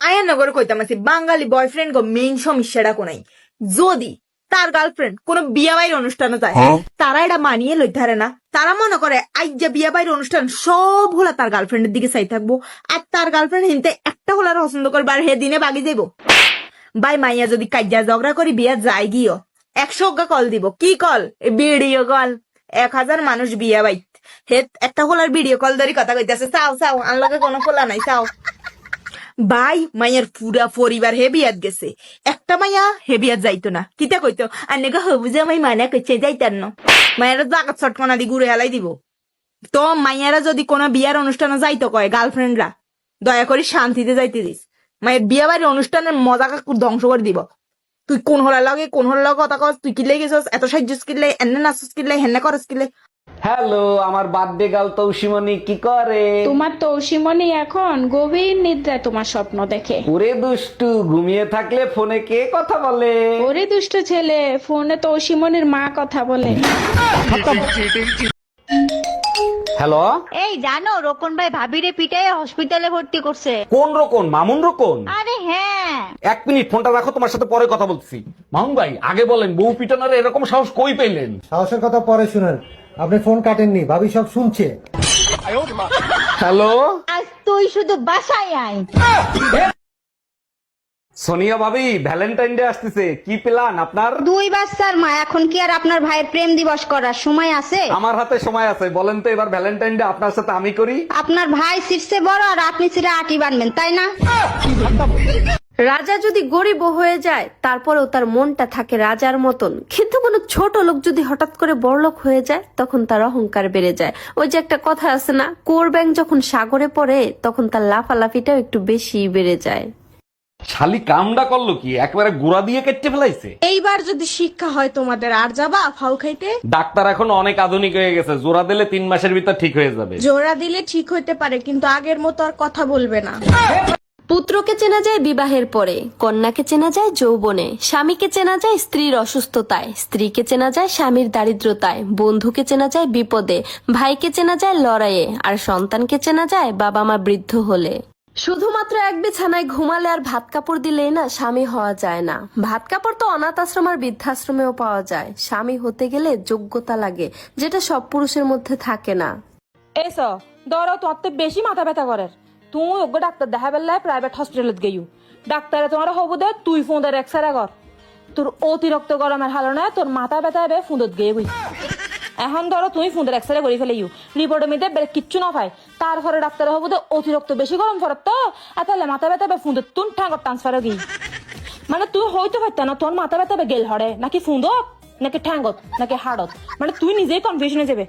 আয়া নগর কইতাম আছি বাঙালি বয়ফ্রেন্ড গো মেইন সমস্যাটা কোনাই। যদি তার গার্লফ্রেন্ড কোন বিয়া বাইর অনুষ্ঠানে যায় তারা এটা মানিয়ে লইতে পারে না। তারা মনে করে যে বিয়া বাইর অনুষ্ঠান সব হলা তার গার্লফ্রেন্ডের দিকে চাই থাকব। আর তার গার্লফ্রেন্ড হিনতে একটা হলার পছন্দ করবে আর হে দিনে বাগি যাইব। বাই মাইয়া যদি কাজ্যা ঝগড়া করি বিয়া যায় গিয়ে। একশো অজ্ঞা কল দিব। কি কল? Video call. এক হাজার মানুষ বিয়া বাইত হে একটা হলার ভিডিও কল ধরি কথা কইতেছে চাও চাও আনলগে কোনো খোলা নাই চাও। ভাই মাইয়ার পুরা পরিবার হেবিয়াত গেছে। একটা মাইয়া হেবিয়াত যাইতো না। কিতা কইতো? আর নেগা যে মাই মানা কইছে, যাইতার ন। মায়েরা তো আকাশ ছটকনা দি ঘুরে হেলাই দিব। তো মাইয়ারা যদি কোনো বিয়ার অনুষ্ঠানে যাইতো কয়, গার্লফ্রেন্ডরা, দয়া করে শান্তিতে যাইতে দিস। মায়ের বিয়া বাড়ির অনুষ্ঠানের মজা ধ্বংস করে দিব। তুই কোন হলার লগে, কোন হলার লগে কথা কস, তুই কিলে গেছস, এত সাহায্য কিনলে এনে নাচস কিনলে হেনে করস কিনলে হ্যালো আমার বার্থডে গাল তৌসিমনি কি করে? তোমার তৌসিমনি এখন গভীর নিদ্রায় তোমার স্বপ্ন দেখে। ওরে দুষ্টু ঘুমিয়ে থাকলে ফোনে কে কথা বলে? ওরে দুষ্ট ছেলে ফোনে তৌসিমনির মা কথা বলে। হ্যালো? এই জানো রোকন ভাই ভাবিরে পিটাই হসপিটালে ভর্তি করছে। কোন রকম মামুন রকম আরে হ্যাঁ। এক মিনিট ফোনটা রাখো তোমার সাথে পরে কথা বলছি। মামুন ভাই আগে বলেন বউ পিটানোর এরকম সাহস কই পেলেন? সাহসের কথা পরে শুনেন। আপনি ফোন কাটেননি ভাবি সব শুনছে। হ্যালো? আজ তুই শুধু বাসায় আয়। সোনিয়া ভাবি ভ্যালেন্টাইন ডে আসতেছে কি প্ল্যান আপনার? দুই বাচ্চার মা এখন কি আর আপনার ভাইয়ের প্রেম দিবস করার সময় আছে? আমার হাতে সময় আছে বলেন তো এবার ভ্যালেন্টাইন ডে আপনার সাথে আমি করি। আপনার ভাই শীর্ষে বড় আর আপনি ছিঁড়ে আটি বানবেন তাই না? রাজা যদি গরিব হয়ে যায় তারপরেও তার মনটা থাকে রাজার মতন। কিন্তু কোনো ছোট লোক যদি হঠাৎ করে বড়লোক হয়ে যায় তখন তার অহংকার বেড়ে যায়। ওই যে একটা কথা আছে না কোর ব্যাং যখন সাগরে পড়ে তখন তার লাফালাফিটাও একটু বেশি বেড়ে যায়। শালি কামডা করল কি? একবারে গুড়া দিয়ে কেটে ফেলাইছে? এইবার যদি শিক্ষা হয় তোমাদের আর যাবা ফাউ খাইতে? ডাক্তার এখন অনেক আধুনিক হয়ে গেছে জোড়া দিলে তিন মাসের ভিতর ঠিক হয়ে যাবে। জোড়া দিলে ঠিক হইতে পারে কিন্তু আগের মতো আর কথা বলবে না। পুত্রকে চেনা যায় বিবাহের পরে, কন্যাকে চেনা যায় যৌবনে, স্বামীকে চেনা যায় স্ত্রীর অসুস্থতায়, স্ত্রীকে চেনা যায় স্বামীর দারিদ্রতায়, বন্ধুকে চেনা যায় বিপদে, ভাইকে চেনা যায় লড়াইয়ে, আর সন্তানকে চেনা যায় বাবা মা বৃদ্ধ হলে। শুধুমাত্র এক বিছানায় ঘুমালে আর ভাত কাপড় দিলেই না স্বামী হওয়া যায় না। ভাত কাপড় তো অনাথ আশ্রম আর বৃদ্ধাশ্রমেও পাওয়া যায়। স্বামী হতে গেলে যোগ্যতা লাগে, যেটা সব পুরুষের মধ্যে থাকে না। এসো, ধরো তো বেশি মাথা ব্যথা করার তুই ওগ্য ডাক্তার দেখা বেলায় প্রাইভেট হসপিটালত গেইউ ডাক্তারে তোমার হবু দে তুই ফোনের এক্সরে কর তোর অতিরিক্ত গরমের হালনে তোর মাথা ব্যথা হবে ফুঁদত গিয়ে বই এখন ধরো তুমি ফুঁদের এক্সরে করে ফেলে ইউ বের কিচ্ছু না পাই তারপরে ডাক্তার হবু দে অতিরিক্ত বেশি গরম ফরত তো তাহলে মাথা ব্যথা হবে ফুঁদত তুন ঠাঙ্গর ট্রান্সফার গই মানে তুই হইতে পারত না তোর মাথা ব্যথা হবে গেল হরে নাকি ফুঁদত নাকি ঠ্যাঙ্গত নাকি হাড়ত মানে তুই নিজেই কনফিউশনে যাবে